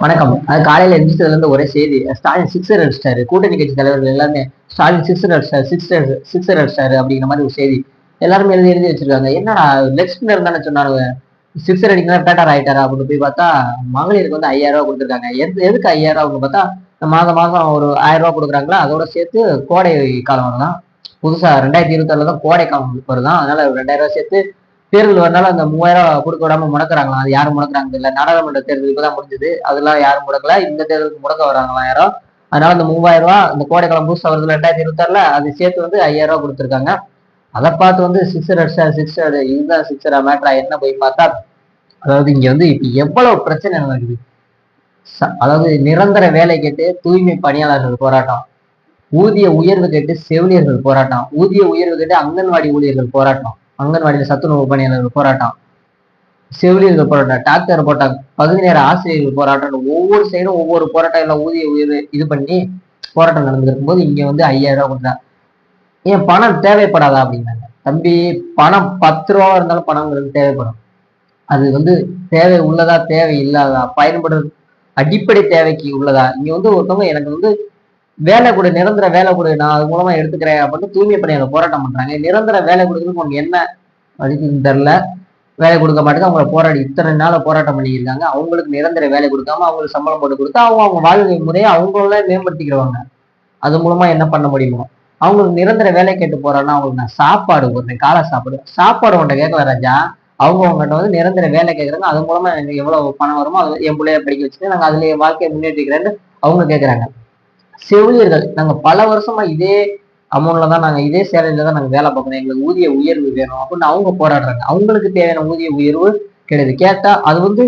வணக்கம். அது காலையில எந்திரிச்சதுல இருந்து ஒரே செய்தி. ஸ்டாலின் சிக்ஸர் அடிச்சிட்டாரு. கூட்டணி கட்சி தலைவர்கள் எல்லாமே ஸ்டாலின் சிக்ஸர் அடிச்சாரு சிக்ஸர் சிக்ஸர் அடிச்சிட்டாரு அப்படிங்கிற மாதிரி ஒரு செய்தி எல்லாருமே எழுதி எழுதி வச்சிருக்காங்க. என்னடா லெக் ஸ்பின்னர் தானே சொன்னாங்க சிக்ஸர் அடிக்கலாம் பேட்டர் ஆயிட்டாரா அப்படின்னு போய் பார்த்தா மகளிருக்கு வந்து ஐயாயிரம் ரூபாய் கொடுத்துருக்காங்க. எது எதுக்கு ஐயாயிரம் ரூபாய் பார்த்தா மாதம் மாதம் ஒரு ஆயிரம் ரூபா கொடுக்குறாங்களா? அதோட சேர்த்து கோடை காலம் வருதான் புதுசா ரெண்டாயிரத்தி இருபத்தாறுல தான் கோடை காலம் வருதான் அதனால ரெண்டாயிரம் ரூபா சேர்த்து தேர்தல் வரனால அந்த மூவாயிரம் கொடுக்க விடாம முடக்கிறாங்களா? அது யாரும் முடக்கிறாங்க இல்ல. நாடாளுமன்ற தேர்தல் இப்பதான் முடிஞ்சது. அதெல்லாம் யாரும் முடக்கல. இந்த தேர்தலுக்கு முடக்க வராங்களா யாரும் அதனால அந்த மூவாயிரம் ரூபாய் இந்த கோடைக்காலம் காலம் புதுசா வருது ரெண்டாயிரத்தி இருபத்தாறுல அது சேர்த்து வந்து ஐயாயிரம் ரூபாய் கொடுத்துருக்காங்க. அதை பார்த்து வந்து சிக்ஸர் அடிச்சா சிக்ஸர். இதுதான் சிக்ஸரா மேட்ரா என்ன போய் பார்த்தா அதாவது இங்க வந்து இப்ப எவ்வளவு பிரச்சனை நடக்குது. ச- அதாவது நிரந்தர வேலை கேட்டு தூய்மை பணியாளர்கள் போராட்டம். ஊதிய உயர்வு கேட்டு செவிலியர்கள் போராட்டம். ஊதிய உயர்வு கேட்டு அங்கன்வாடி ஊழியர்கள் போராட்டம். அங்கன்வாடியில் சத்துணவு பணியாளர்கள் போராட்டம் செவிலியர்கள் போராட்டம் டாக்டர் போராட்டம் பகுதி நேர ஆசிரியர்கள் போராட்டம் ஒவ்வொரு சைடும் ஒவ்வொரு போராட்டம் எல்லாம் ஊதிய உயர்வு இது பண்ணி போராட்டம் நடந்திருக்கும் போது இங்க வந்து ஐயாயிரம் ரூபாய் கொடுத்தா. ஏன் பணம் தேவைப்படாதா அப்படின்னாங்க. தம்பி பணம் பத்து ரூபா இருந்தாலும் பணங்கிறது தேவைப்படும். அது வந்து தேவை உள்ளதா தேவை இல்லாதா பயன்படுறது அடிப்படை தேவைக்கு உள்ளதா. இங்க வந்து ஒருத்தவங்க எனக்கு வந்து வேலை கொடு நிரந்தர வேலை கொடு நான் அது மூலமா எடுத்துக்கிறேன் அப்படின்னு தூய்மை பணியாளர் போராட்டம் பண்றாங்க. நிரந்தர வேலை கொடுக்குறதுக்கு உனக்கு என்ன மதிப்புன்னு தெரில வேலை கொடுக்க மாட்டேங்க. அவங்கள போராடி இத்தனை நாள போராட்டம் பண்ணியிருக்காங்க அவங்களுக்கு நிரந்தர வேலை கொடுக்காம அவங்களுக்கு சம்பளம் போட்டு கொடுத்தா அவங்க அவங்க வாழ்க்கை முறையை அவங்கள மேம்படுத்திக்கிறவங்க அது மூலமா என்ன பண்ண முடியுமோ. அவங்களுக்கு நிரந்தர வேலை கேட்டு போறான்னா அவங்களுக்கு நான் சாப்பாடு போடுறேன் காலை சாப்பாடு. சாப்பாடு உன்ட்ட கேட்கல ராஜா. அவங்க அவங்ககிட்ட வந்து நிரந்தர வேலை கேட்கறாங்க. அது மூலமா எனக்கு எவ்வளவு பணம் வருமோ அது என் பிள்ளைய படிக்க வச்சுட்டு நாங்க அதுல வாழ்க்கையை முன்னேற்றிக்கிறேன்னு அவங்க கேட்கறாங்க. செவிலியர்கள். நாங்கள் பல வருஷமா இதே அமௌண்ட்ல தான் நாங்கள் இதே சேலையில தான் நாங்கள் வேலை பார்க்கணும் எங்களுக்கு ஊதிய உயர்வு வேணும் அப்படின்னு அவங்க போராடுறாங்க. அவங்களுக்கு தேவையான ஊதிய உயர்வு கிடையாது. கேட்டா அது வந்து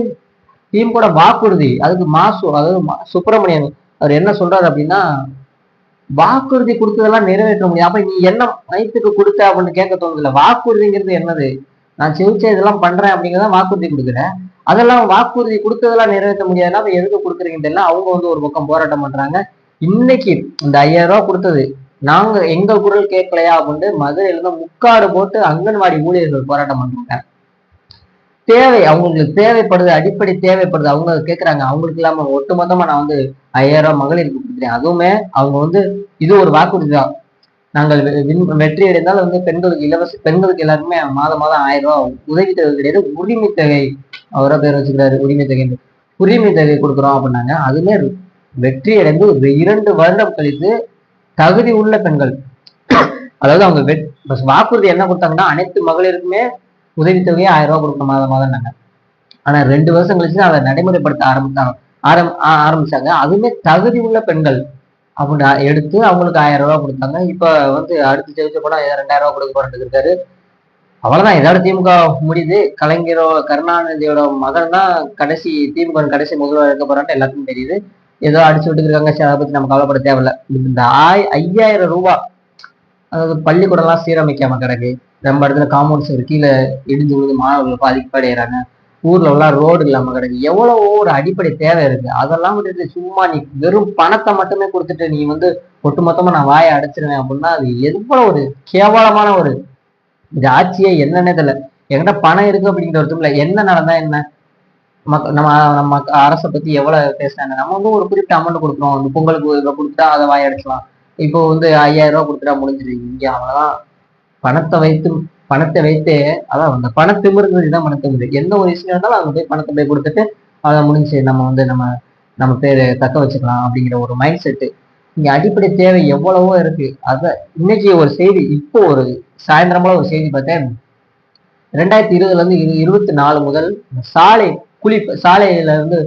டீம் கூட வாக்குறுதி அதுக்கு மாசு அதாவது சுப்பிரமணியன் அவர் என்ன சொல்றாரு அப்படின்னா வாக்குறுதி கொடுத்ததெல்லாம் நிறைவேற்ற முடியும் அப்ப நீ என்ன நைத்துக்கு கொடுத்த அப்படின்னு கேட்க தோணுதுல வாக்குறுதிங்கிறது என்னது? நான் செவிச்ச இதெல்லாம் பண்றேன் அப்படிங்கிறத வாக்குறுதி கொடுக்குறேன். அதெல்லாம் வாக்குறுதி கொடுத்ததெல்லாம் நிறைவேற்ற முடியாதுன்னா அப்ப எதுக்கு கொடுக்குறீங்கன்னு தெரியல. அவங்க வந்து ஒரு பக்கம் போராட்டம் பண்றாங்க. இன்னைக்கு இந்த ஐயாயிரம் ரூபாய் கொடுத்தது. நாங்க எங்க குரல் கேட்கலையா அப்படின்ட்டு மதுரையில இருந்து முக்காடு போட்டு அங்கன்வாடி ஊழியர்கள் போராட்டம் பண்றாங்க. தேவை அவங்களுக்கு தேவைப்படுது அடிப்படை தேவைப்படுது. அவங்க கேட்கறாங்க அவங்களுக்கு இல்லாம ஒட்டுமொத்தமா நான் வந்து ஐயாயிரம் ரூபாய் மகளிருக்கு கொடுக்குறேன் அதுவுமே அவங்க வந்து இது ஒரு வாக்குறுதி தான் நாங்கள் வெற்றி அடைந்தால் வந்து பெண்களுக்கு இலவச பெண்களுக்கு எல்லாருமே மாதம் மாதம் ஆயிரம் ரூபாய் உதவித்தொகை கிடையாது. உரிமை தொகை அவரா பேர் வச்சுக்கிறாரு. உரிமை தொகை உரிமை தொகை கொடுக்குறோம் அப்படின்னாங்க. அதுமே வெற்றி அடைந்து ஒரு இரண்டு வருடம் கழித்து தகுதி உள்ள பெண்கள். அதாவது அவங்க வெட் வாக்குறுதி என்ன கொடுத்தாங்கன்னா அனைத்து மகளிருக்குமே உதவித்தொகையை ஆயிரம் ரூபாய் கொடுக்க மாதம் மாதம்னாங்க. ஆனா ரெண்டு வருஷம் கழிச்சு அதை நடைமுறைப்படுத்த ஆரம்பித்தாங்க ஆரம் ஆரம்பிச்சாங்க. அதுவுமே தகுதி உள்ள பெண்கள் அப்படின்னு எடுத்து அவங்களுக்கு ஆயிரம் ரூபாய் கொடுத்தாங்க. இப்ப வந்து அடுத்து ஜெயிச்ச போனா ரெண்டாயிரம் ரூபாய் கொடுக்க போறது இருக்காரு. அவ்வளவுதான். இதோட திமுக முடியுது. கலைஞரோ கருணாநிதியோட மகன் தான் கடைசி திமுக கடைசி முதல்வர் இருக்க போறான்னு எல்லாத்துக்கும் தெரியுது. ஏதோ அடிச்சு விட்டுருக்காங்க சரி, அதை பத்தி நம்ம கவலைப்பட தேவையில்ல. இந்த ஆய் ஐயாயிரம் ரூபாய் அதாவது பள்ளிக்கூடம்லாம் சீரமைக்காம கிடக்கு. நம்ம இடத்துல காம்பவுண்ட் சுவர் கீழே இடிஞ்சு விழுந்து மாணவர்கள் பாதிப்படைகிறாங்க ஊர்ல உள்ள ரோடு இல்லாம கிடக்கு. எவ்வளவோ ஒரு அடிப்படை தேவை இருக்கு. அதெல்லாம் விட்டுட்டு சும்மா நீ வெறும் பணத்தை மட்டுமே கொடுத்துட்டு நீ வந்து ஒட்டுமொத்தமா நான் வாயை அடைச்சிருவேன் அப்படின்னா அது எவ்வளவு ஒரு கேவலமான ஒரு இந்த ஆட்சியே என்னன்னே தெரியல. என்கிட்ட பணம் இருக்கு அப்படிங்கிற ஒரு இல்ல என்ன நடந்தா என்ன? மக்க- நம்ம நம்ம அரசை பத்தி எவ்வளவு பேசுறாங்க? நம்ம வந்து ஒரு குறிப்பிட்ட அமௌண்ட் கொடுக்குறோம். இந்த பொங்கலுக்கு இவ்வளவு கொடுத்துட்டா அதை வாயடிச்சலாம் இப்போ வந்து ஐயாயிரம் ரூபாய் கொடுத்துட்டா முடிஞ்சிரு இங்க. அவ்வளவுதான். பணத்தை வைத்து பணத்தை வைத்து அதான் அந்த பணத்திமிருங்கிறது தான் பணத்திமிரு எந்த ஒரு விஷயம் இருந்தாலும் அவங்க போய் பணத்தை போய் கொடுத்துட்டு அதை முடிஞ்சு. நம்ம வந்து நம்ம நம்ம பேர் தக்க வச்சுக்கலாம் அப்படிங்கிற ஒரு மைண்ட் செட்டு இங்க அடிப்படை தேவை எவ்வளவோ இருக்கு. அத இன்னைக்கு ஒரு செய்தி இப்போ ஒரு சாயந்தரமா ஒரு செய்தி பார்த்தேன். ரெண்டாயிரத்தி இருபதுல இருந்து இரு- இருபத்தி நாலு முதல் சாலை குழி சாலையில இருந்து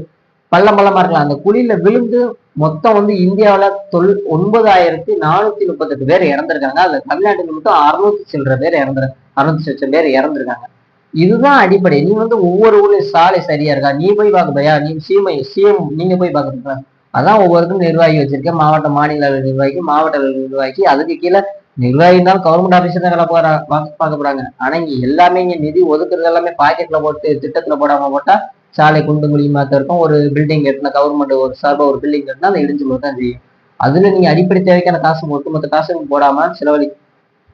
பள்ளம் பள்ளமா இருக்கலாம். அந்த குழியில விழுந்து மொத்தம் வந்து இந்தியாவுல தொல் ஒன்பதாயிரத்தி நானூத்தி முப்பத்தெட்டு பேர் இறந்திருக்காங்க. அதுல தமிழ்நாட்டுக்கு மட்டும் அறுநூத்தி சில்லற பேர் இறந்துரு அறுநூத்தி லட்சம் பேர் இறந்திருக்காங்க. இதுதான் அடிப்படை. நீ வந்து ஒவ்வொரு ஊர்லயும் சாலை சரியா இருக்கா? நீ போய் பாக்குறியா நீ சிஎம்ஐ சிஎம் நீங்க போய் பாக்குறீங்களா அதான் ஒவ்வொருத்தரும் நிர்வாகி வச்சிருக்கேன் மாவட்ட மாநில அளவு நிர்வாகி மாவட்ட நிர்வாகி. அதுக்கு கீழே நிர்வாகினாலும் கவர்மெண்ட் ஆபீஸ் தான் வேலை போற பார்க்க போறாங்க. ஆனா இங்க எல்லாமே இங்க நிதி ஒதுக்குறது எல்லாமே பாக்கெட்ல போட்டு திட்டத்துல போடாம போட்டா சாலை குண்டு குழியுமா இருக்கும். ஒரு பில்டிங் கட்டினா கவர்மெண்ட் ஒரு சார்பா ஒரு பில்டிங் கட்டினா அந்த இடிஞ்சு போக தான் செய்யும். அதுல நீங்க அடிப்படை தேவைக்கான காசு ஒட்டுமொத்த காசு போடாம செலவழி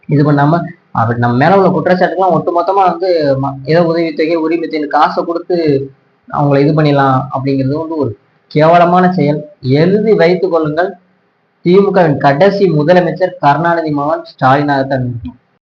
இது பண்ணாம அப்படி நம்ம மேல உள்ள குற்றச்சாட்டுக்கெல்லாம் ஒட்டுமொத்தமா வந்து ம- ஏதோ உதவித்தொகை உரிமை தொகை காசை கொடுத்து அவங்கள இது பண்ணிடலாம் அப்படிங்கிறது வந்து ஒரு கேவலமான செயல். எழுதி வைத்துக் கொள்ளுங்கள். திமுகவின் கடைசி முதலமைச்சர் கருணாநிதி மகன் ஸ்டாலினாகத்தான். இருக்கும்